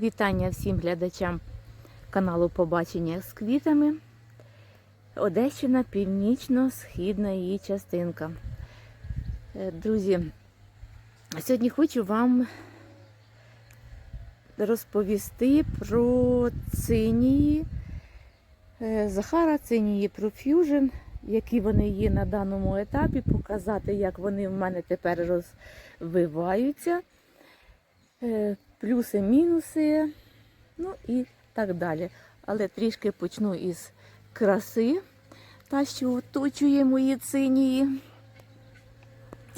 Вітання всім глядачам каналу Побачення з квітами. Одещина, північно-східна її частинка. Е, Друзі, сьогодні хочу вам розповісти про цинії е, Захара, цинії Profusion, які вони є на даному етапі, показати, як вони в мене тепер розвиваються. Плюси, мінуси, ну і так далі. Але трішки почну із краси, та, що оточує мої цинії.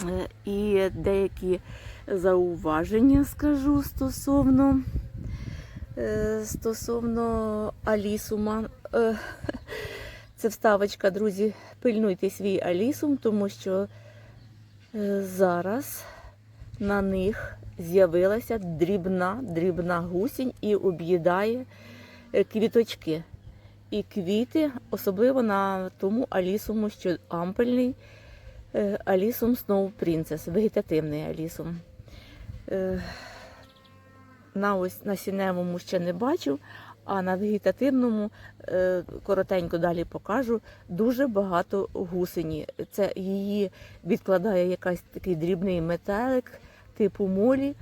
Е, І деякі зауваження скажу стосовно, е, стосовно алісума. Е, Це вставочка, друзі. Пильнуйте свій алісум, тому що зараз на них з'явилася дрібна, дрібна гусінь і об'їдає е, квіточки. І квіти, особливо на тому алісуму, що ампельний е, алісум Snow Princess, вегетативний алісум. Е, На ось на сіневому ще не бачив, а на вегетативному коротенько далі покажу. Дуже багато гусені. Це її відкладає якийсь такий дрібний метелик типу молі,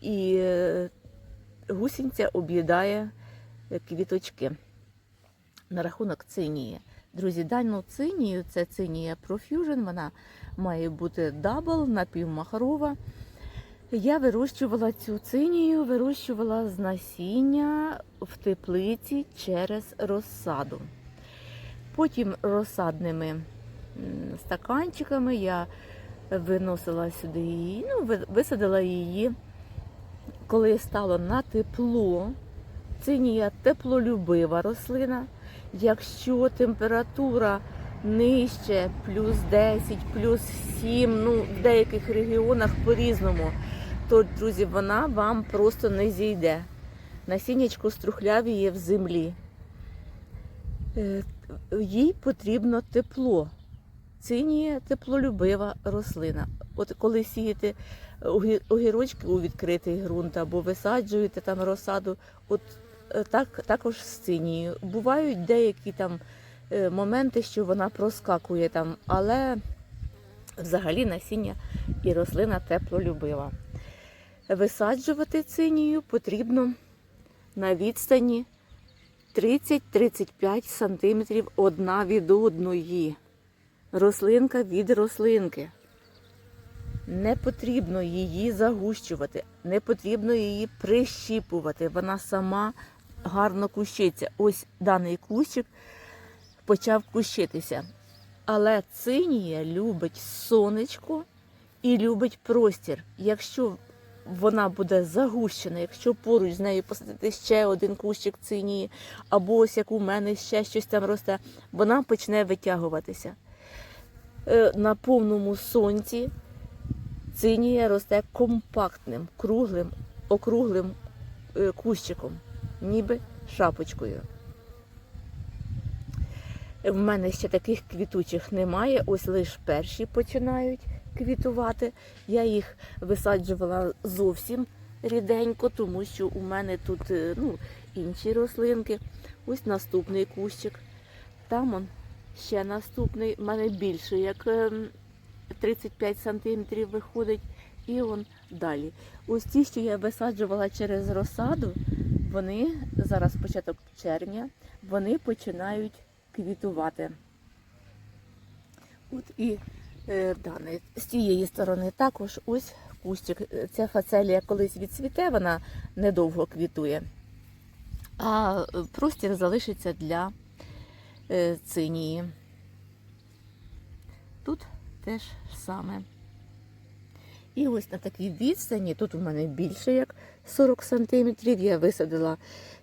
і е, гусінця об'їдає е, квіточки. На рахунок цинії. Друзі, дану цинію це цинія Profusion, вона має бути дабл, напівмахрова. Я вирощувала цю цинію, вирощувала з насіння в теплиці через розсаду. Потім розсадними стаканчиками я виносила сюди її, ну, ви- висадила її, коли стало на тепло. Цинія теплолюбива рослина. Якщо температура нижче, плюс 10, плюс 7, ну в деяких регіонах по-різному, то, друзі, вона вам просто не зійде. Насіннячко струхлявіє в землі. Е, Їй потрібно тепло. Цинія теплолюбива рослина. От коли сієте огірочки у відкритий ґрунт або висаджуєте там розсаду, от е, так також з цинією. Бувають деякі там е, моменти, що вона проскакує там, але взагалі насіння і рослина теплолюбива. Висаджувати цинію потрібно на відстані 30-35 см одна від одної рослинка від рослинки. Не потрібно її загущувати, не потрібно її прищіпувати. Вона сама гарно кущиться. Ось даний кущик почав кущитися. Але цинія любить сонечко і любить простір. Якщо вона буде загущена, якщо поруч з нею посадити ще один кущик цинії, або ось як у мене ще щось там росте, вона почне витягуватися. Е, на повному сонці цинія росте компактним, круглим, округлим е, кущиком, ніби шапочкою. В мене ще таких квітучих немає, ось лише перші починають квітувати. Я їх висаджувала зовсім ріденько, тому що у мене тут е, ну, інші рослинки. Ось наступний кущик. Там он ще наступний, у мене більше, як ем, 35 сантиметрів виходить, і он далі. Ось ті, що я висаджувала через розсаду, вони зараз початок червня, вони починають квітувати. От і е, дане, з цієї сторони також ось кущик. Е, Ця фацелія колись відцвіте, вона недовго квітує, а е, простір залишиться для цинії. Тут теж саме. І ось на такій відстані, тут у мене більше як 40 сантиметрів, я висадила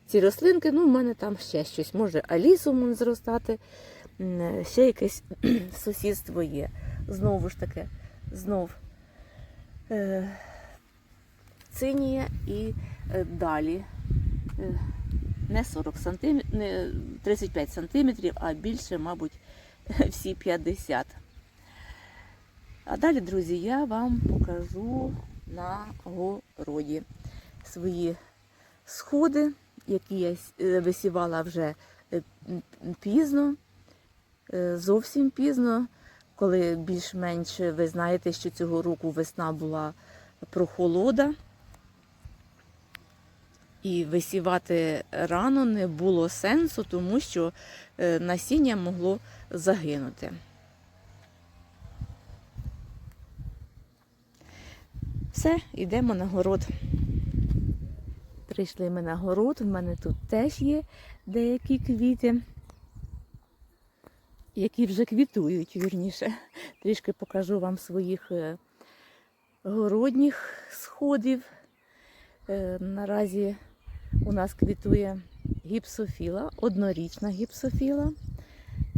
ці рослинки. Ну, в мене там ще щось, може алісумон зростати, ще якесь сусідство є. Знову ж таки, знов е, цинія і е, далі. Не 40 сантим... не 35 сантиметрів, а більше, мабуть, всі 50. А далі, друзі, я вам покажу на городі свої сходи, які я е, висівала вже е, пізно, е, зовсім пізно, коли більш-менш ви знаєте, що цього року весна була прохолода. І висівати рано не було сенсу, тому що е, насіння могло загинути. Все, йдемо на город. Прийшли ми на город, в мене тут теж є деякі квіти, які вже квітують, вірніше. Трішки покажу вам своїх е, городніх сходів. Е, Наразі у нас квітує гіпсофіла, однорічна гіпсофіла.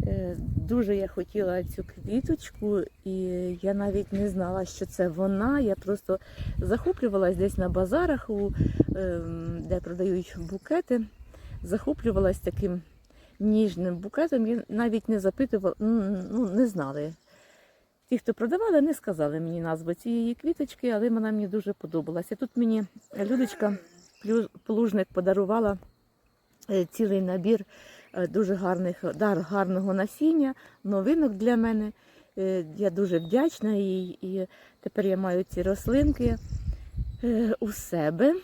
Е, Дуже я хотіла цю квіточку, і я навіть не знала, що це вона. Я просто захоплювалась десь на базарах, ем, де продають букети. Захоплювалась таким ніжним букетом. Я навіть не запитувала, ну не знали. Ті, хто продавали, не сказали мені назву цієї квіточки, але вона мені дуже подобалася. Тут мені Людочка Плужник подарувала е, цілий набір е, дуже гарних дар гарного насіння, новинок для мене. Е, Я дуже вдячна їй, і тепер я маю ці рослинки е, у себе.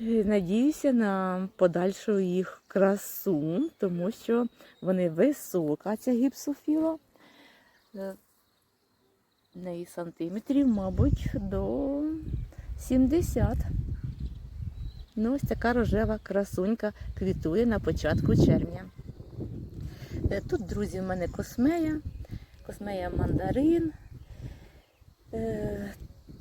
Надіюся на подальшу їх красу, тому що вони висока, ця гіпсофіла. Е, неї сантиметрів, мабуть, до 70. Ну, ось така рожева красунька квітує на початку червня. Е, Тут, друзі, в мене космея, космея мандарин, е,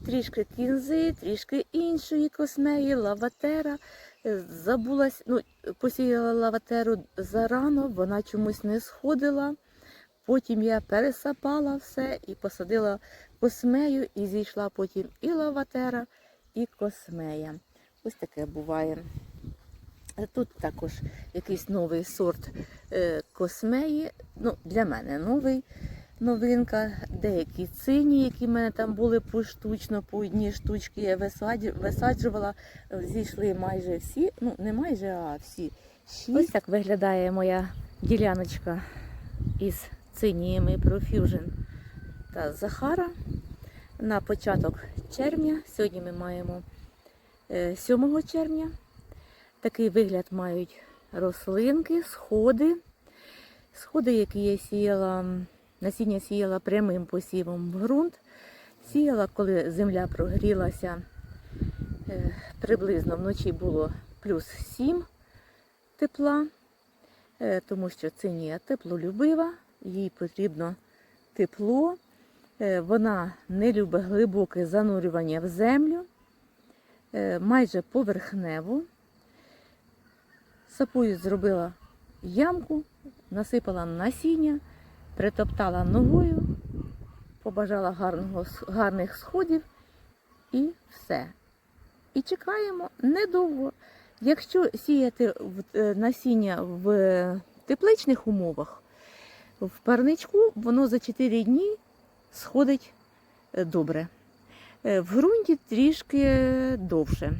трішки кінзи, трішки іншої космеї, лаватера. Е, Забулась, ну, посіяла лаватеру зарано, вона чомусь не сходила. Потім я пересапала все і посадила космею, і зійшла потім і лаватера, і космея. Ось таке буває. Тут також якийсь новий сорт е, космеї. Ну, для мене новий новинка. Деякі цині, які в мене там були поштучно, по одній штучці я висаджувала, зійшли майже всі, ну не майже, а всі. Шість. Ось так виглядає моя діляночка із циніями Profusion та Захара на початок червня. Сьогодні ми маємо е, 7 червня. Такий вигляд мають рослинки, сходи. Сходи, які я сіяла, насіння сіяла прямим посівом в ґрунт. Сіяла, коли земля прогрілася, е, приблизно вночі було плюс 7 тепла, е, тому що цинія теплолюбива, їй потрібно тепло. Е, Вона не любить глибоке занурювання в землю, е, майже поверхнево. Сапою зробила ямку, насипала насіння, притоптала ногою, побажала гарного, гарних сходів і все. І чекаємо недовго. Якщо сіяти е, насіння в тепличних умовах, в парничку воно за 4 дні сходить е, добре. Е, В ґрунті трішки довше.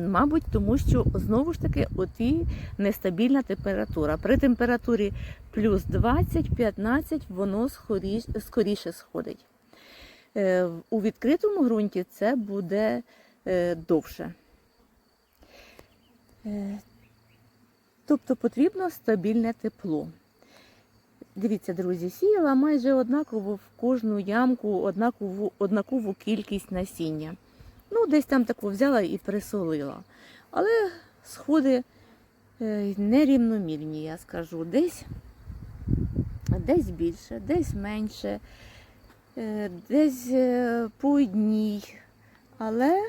Мабуть, тому що знову ж таки от і нестабільна температура. При температурі плюс 20-15 воно скоріш- скоріше сходить. Е, У відкритому ґрунті це буде довше. Тобто потрібно стабільне тепло. Дивіться, друзі, сіяла майже однаково в кожну ямку однакову, однакову кількість насіння. Ну, десь там таку взяла і присолила. Але сходи е, нерівномірні, я скажу. Десь, десь більше, десь менше, е, десь е, по одній. Але,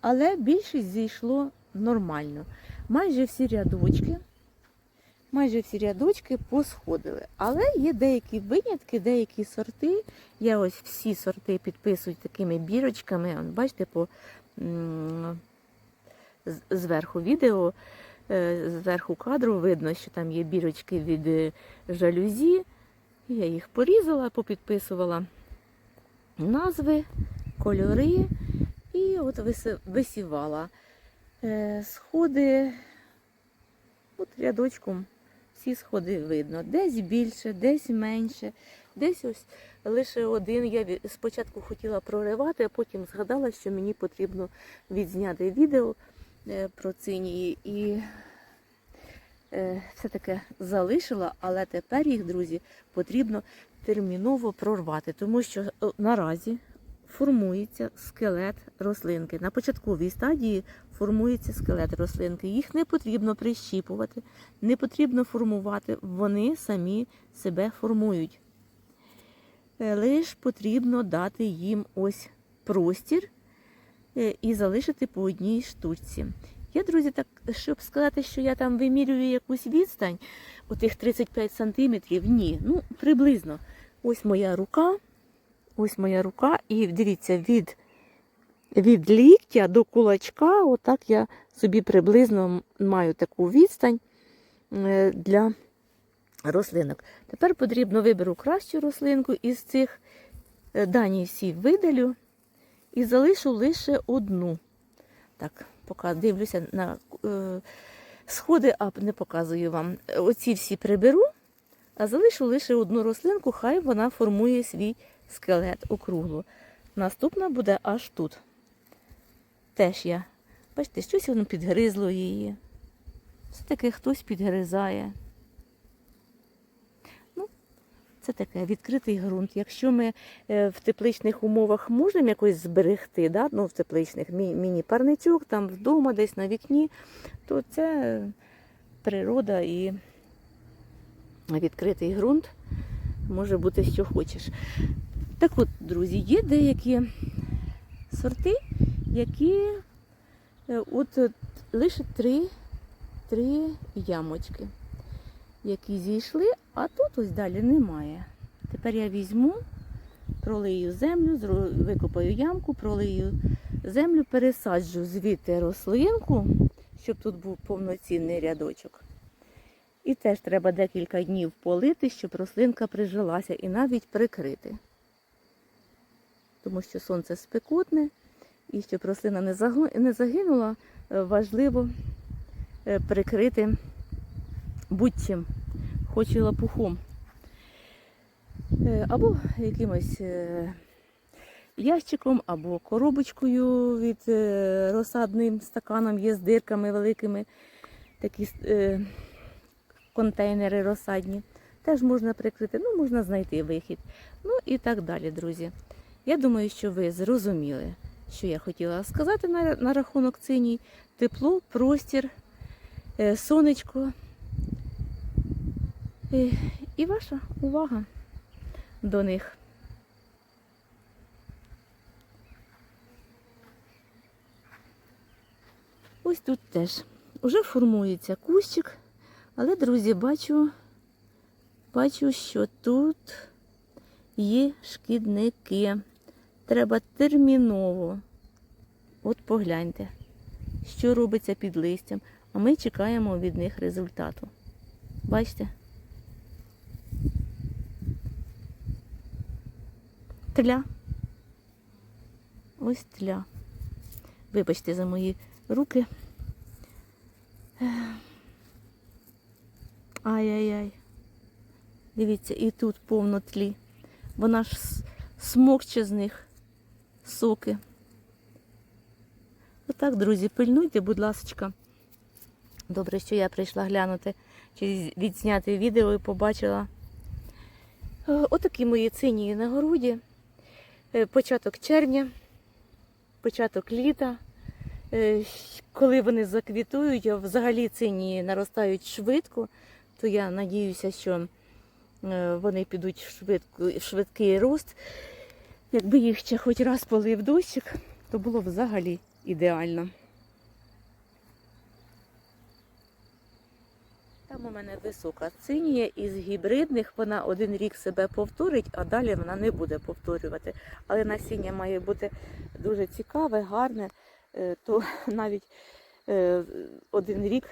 але більшість зійшло нормально. Майже всі рядочки, майже всі рядочки посходили. Але є деякі винятки, деякі сорти. Я ось всі сорти підписую такими бірочками. Бачите, по зверху відео, е, зверху кадру видно, що там є бірочки від е, жалюзі. Я їх порізала, попідписувала назви, кольори І от висівала е, сходи, от рядочком всі сходи видно. Десь більше, десь менше, десь ось лише один. Я спочатку хотіла проривати, а потім згадала, що мені потрібно відзняти відео е, про цинії. І е, все таки залишила, але тепер їх, друзі, потрібно терміново прорвати, тому що е, наразі формується скелет рослинки. На початковій стадії формується скелет рослинки. Їх не потрібно прищіпувати, не потрібно формувати, вони самі себе формують. Е, Лиш потрібно дати їм ось простір е, і залишити по одній штучці. Я, друзі, так, щоб сказати, що я там вимірюю якусь відстань, у тих 35 сантиметрів, ні, ну приблизно. Ось моя рука, ось моя рука, і дивіться, від, від ліктя до кулачка, отак я собі приблизно маю таку відстань е, для рослинок. Тепер потрібно виберу кращу рослинку із цих е, дані всі видалю і залишу лише одну. Так, поки дивлюся на е, сходи, а не показую вам. Оці всі приберу, а залишу лише одну рослинку, хай вона формує свій скелет округло. Наступна буде аж тут. Теж я. Бачите, щось воно підгризло її. Все-таки хтось підгризає. Ну, це таке відкритий ґрунт. Якщо ми е, в тепличних умовах можемо якось зберегти, да? ну, в тепличних мі- міні-парничок, там вдома, десь на вікні, то це природа і відкритий ґрунт може бути що хочеш. Так от, друзі, є деякі сорти, які е, от е, лише три, три ямочки, які зійшли, а тут ось далі немає. Тепер я візьму, пролию землю, викопаю ямку, пролию землю, пересаджу звідти рослинку, щоб тут був повноцінний рядочок. І теж треба декілька днів полити, щоб рослинка прижилася і навіть прикрити. Тому що сонце спекотне, і щоб рослина не загинула, е, важливо е, прикрити будь-чим, хоч і лапухом. Е, Або якимось ящиком, або коробочкою від розсадним стаканом є з дирками великими, такі контейнери розсадні. Теж можна прикрити, ну, можна знайти вихід. Ну і так далі, друзі. Я думаю, що ви зрозуміли, що я хотіла сказати на, на рахунок циній. Тепло, простір, е, сонечко. Е, І ваша увага до них. Ось тут теж уже формується кущик, але, друзі, бачу, бачу, що тут є шкідники. Треба терміново. От погляньте, що робиться під листям, а ми чекаємо від них результату. Бачите? Тля. Ось тля. Вибачте за мої руки. Ай-яй-яй. Дивіться, і тут повно тлі. Вона ж смокче з них соки. Отак, друзі, пильнуйте, будь ласка. Добре, що я прийшла глянути чи відзняти відео і побачила. Е, Отакі мої цинії на городі. Е, Початок червня, початок літа. Е, Коли вони заквітують, а взагалі цинії наростають швидко, то я надіюся, що вони підуть в швидкий рост. Якби їх ще хоч раз полив дощик, то було б взагалі ідеально. Там у мене висока цинія із гібридних, вона один рік себе повторить, а далі вона не буде повторювати. Але насіння має бути дуже цікаве, гарне, е, то навіть е, один рік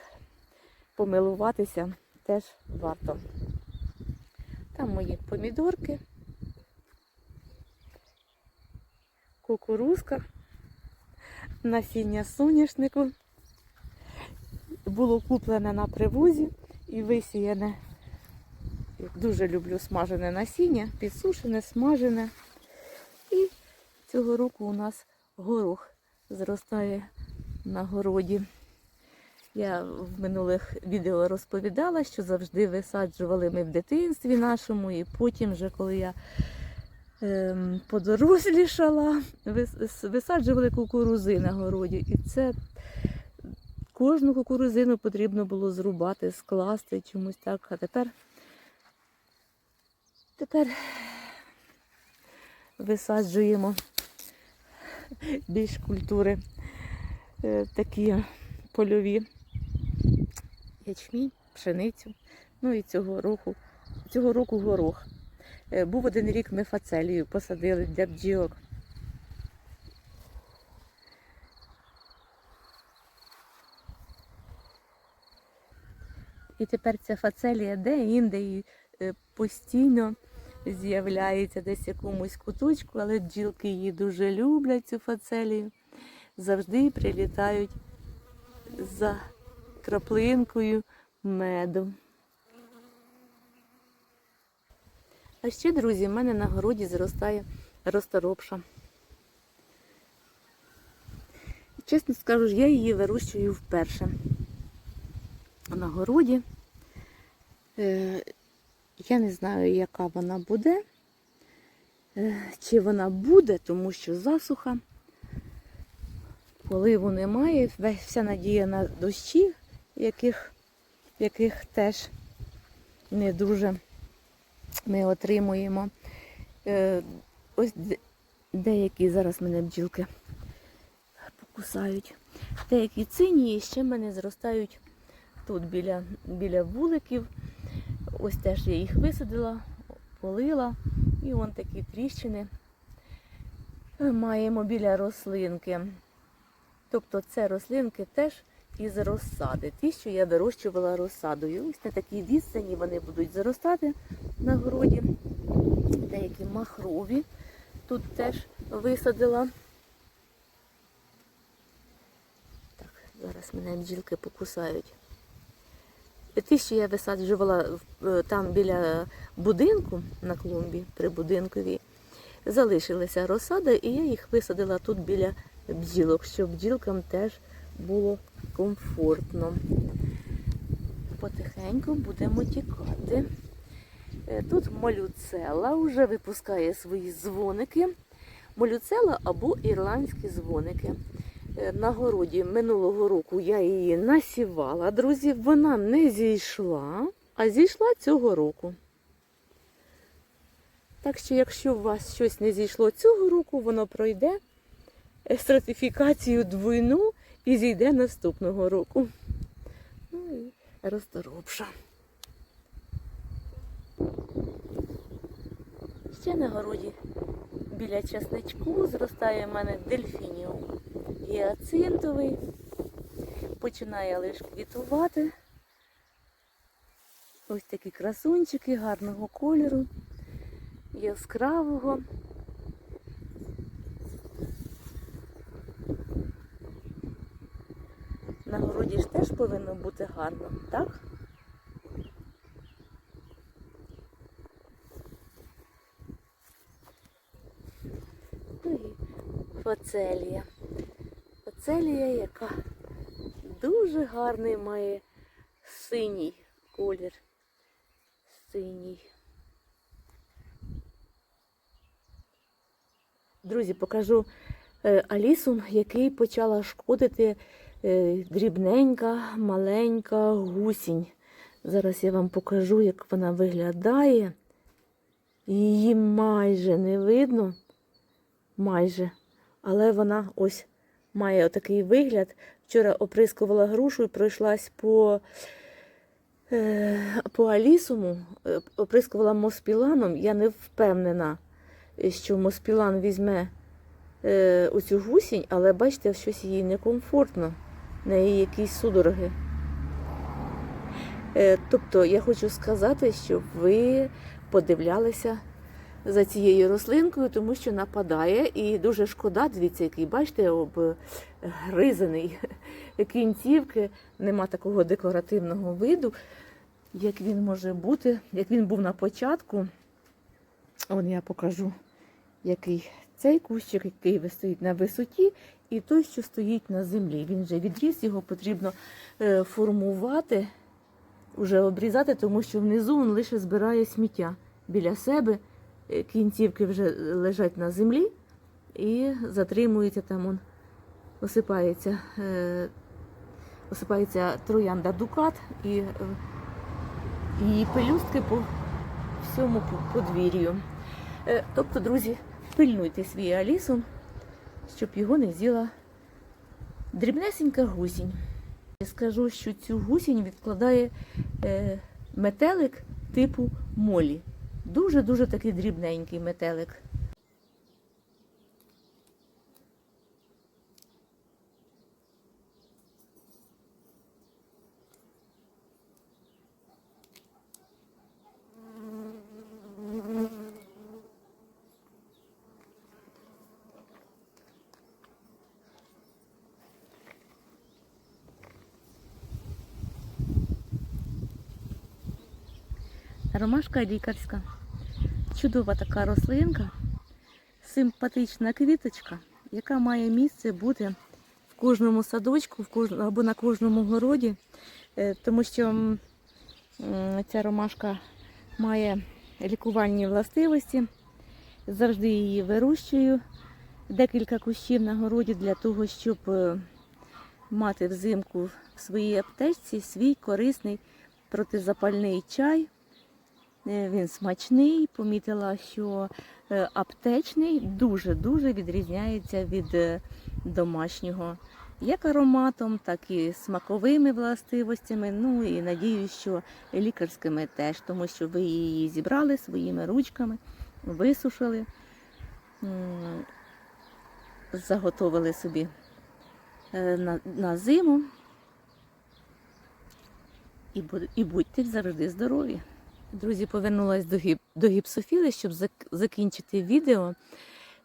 помилуватися теж варто. Там мої помідорки, кукурузка. насіння соняшнику. Було куплене на привозі і висіяне. Дуже люблю смажене насіння, підсушене, смажене. І цього року у нас горох зростає на городі. Я в минулих відео розповідала, що завжди висаджували ми в дитинстві нашому, і потім, вже коли я подорослішала, вис- висаджували кукурузи на городі. І це кожну кукурузину потрібно було зрубати, скласти чомусь так. А тепер, тепер висаджуємо більш культури е, такі польові ячмінь, пшеницю. Ну і цього року, цього року горох. Е, Був один рік ми фацелію посадили для бджілок. І тепер ця фацелія де-інде і е, постійно з'являється десь якомусь куточку, але бджілки її дуже люблять, цю фацелію. Завжди прилітають за краплинкою меду. А ще, друзі, в мене на городі зростає розторопша. Чесно скажу, я її вирощую вперше. На городі. Е, я не знаю, яка вона буде, е, чи вона буде, тому що засуха. Поливу немає, вся надія на дощі, яких, яких теж не дуже ми отримуємо. Е, ось деякі зараз мене бджілки покусають. Деякі цинії ще мене зростають тут біля, біля вуликів. Ось теж я їх висадила, полила. І вон такі тріщини маємо біля рослинки. Тобто це рослинки теж із розсади. Ті, що я вирощувала розсадою. Ось на такій відстані вони будуть заростати на городі. Деякі махрові тут теж висадила. Так, зараз мене бджілки покусають. Ті, що я висаджувала е, там біля будинку на клумбі при будинкові, залишилася розсада, і я їх висадила тут біля бджілок, щоб бджілкам теж було комфортно. Потихеньку будемо тікати. Е, Тут молюцела вже випускає свої дзвоники. Молюцела або ірландські дзвоники. Е, На городі минулого року я її насівала, друзі. Вона не зійшла, а зійшла цього року. Так що, якщо у вас щось не зійшло цього року, воно пройде е, стратифікацію двойну і зійде наступного року. Ну і розторопша. Ще на городі біля часничку зростає в мене дельфініум гіацинтовий. Починає лише квітувати. Ось такі красунчики гарного кольору, яскравого. На городі ж теж повинно бути гарно, так? Ну і фацелія. Фацелія, яка дуже гарний має синій колір. Синій. Друзі, покажу е, Алісу, який почала шкодити дрібненька, маленька гусінь. Зараз я вам покажу, як вона виглядає. Її майже не видно, майже. Але вона ось має отакий вигляд. Вчора оприскувала грушу і пройшлась по, е, по Алісуму, е, оприскувала моспіланом. Я не впевнена, що моспілан візьме е, оцю гусінь, але бачите, щось їй некомфортно. В неї якісь судороги. Е, тобто я хочу сказати, щоб ви подивлялися за цією рослинкою, тому що нападає і дуже шкода, дивіться, який, бачите, обгризаний кінцівки, нема такого декоративного виду, як він може бути, як він був на початку. Вон я покажу, який цей кущик, який стоїть на висоті, і той, що стоїть на землі. Він вже відріс, його потрібно е, формувати, вже обрізати, тому що внизу він лише збирає сміття біля себе. Е, Кінцівки вже лежать на землі і затримується там, он, осипається, е, осипається троянда дукат і її пелюстки по всьому подвір'ю. Тобто, друзі, пильнуйте свій алісом, щоб його не з'їла дрібнесенька гусінь. Я скажу, що цю гусінь відкладає е, метелик типу молі. Дуже-дуже такий дрібненький метелик. Ромашка лікарська. Чудова така рослинка, симпатична квіточка, яка має місце бути в кожному садочку або на кожному городі, Е, тому що ця ромашка має лікувальні властивості. Завжди її вирощую. Декілька кущів на городі для того, щоб е, мати взимку в своїй аптечці свій корисний протизапальний чай. Е, Він смачний. Помітила, що е, аптечний дуже-дуже відрізняється від е, домашнього. Як ароматом, так і смаковими властивостями. Ну і надіюсь, що лікарськими теж, тому що ви її зібрали своїми ручками, висушили, заготовили собі на, на зиму. І будьте завжди здорові. Друзі, повернулася до, гіп, до гіпсофіли, щоб закінчити відео.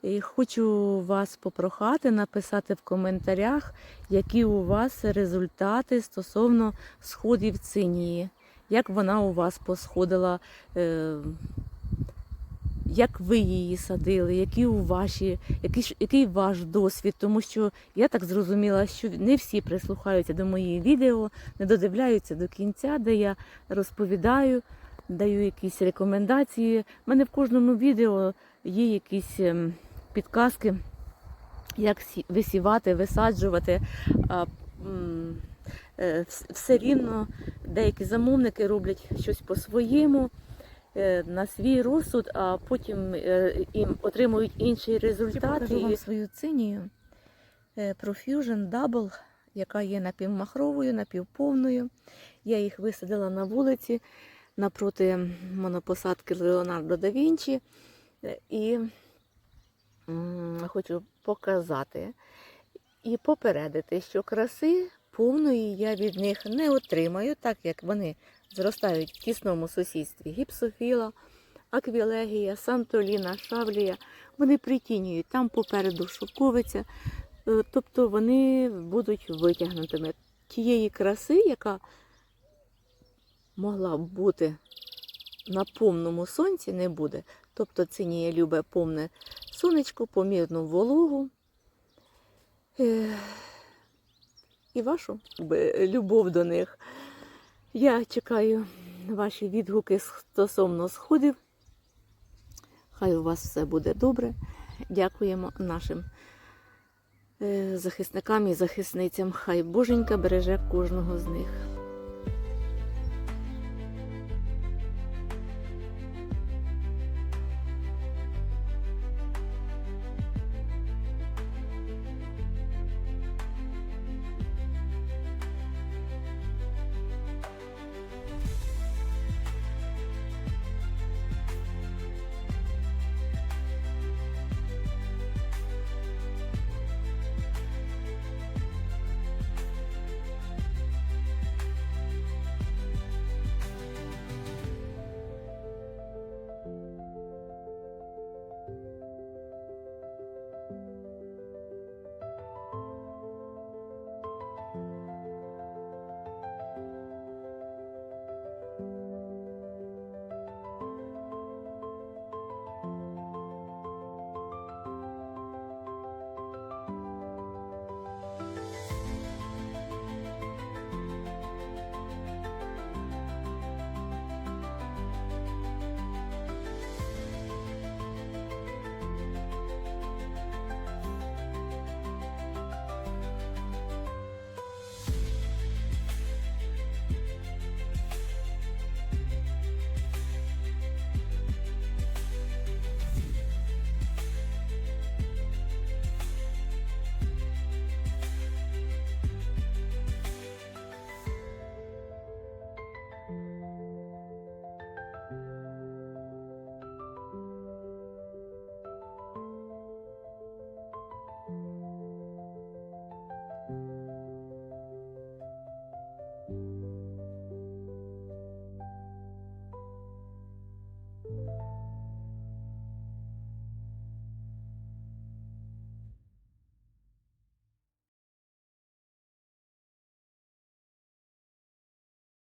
І хочу вас попрохати написати в коментарях, які у вас результати стосовно сходів цинії. Як вона у вас посходила, е, як ви її садили, які у ваші, який, який ваш досвід, тому що я так зрозуміла, що не всі прислухаються до моїх відео, не додивляються до кінця, де я розповідаю, даю якісь рекомендації. У мене в кожному відео є якісь ем, підказки, як висівати, висаджувати. Е, вс- все рівно деякі замовники роблять щось по-своєму е, на свій розсуд, а потім е, їм отримують інший результат. покажу вам свою цинію Profusion Double, яка є напівмахровою, напівповною. Я їх висадила на вулиці напроти монопосадки Леонардо да Вінчі. Е, І хочу показати і попередити, що краси повної я від них не отримаю, так як вони зростають в тісному сусідстві гіпсофіла, аквілегія, сантоліна, шавлія. Вони притінюють там попереду шовковиця, Е, тобто вони будуть витягнутими. Тієї краси, яка могла б бути на повному сонці, не буде. Тобто цинія любить повне сонечко, помірну вологу. І вашу любов до них. Я чекаю ваші відгуки стосовно сходів. Хай у вас все буде добре. Дякуємо нашим е, захисникам і захисницям. Хай Боженька береже кожного з них.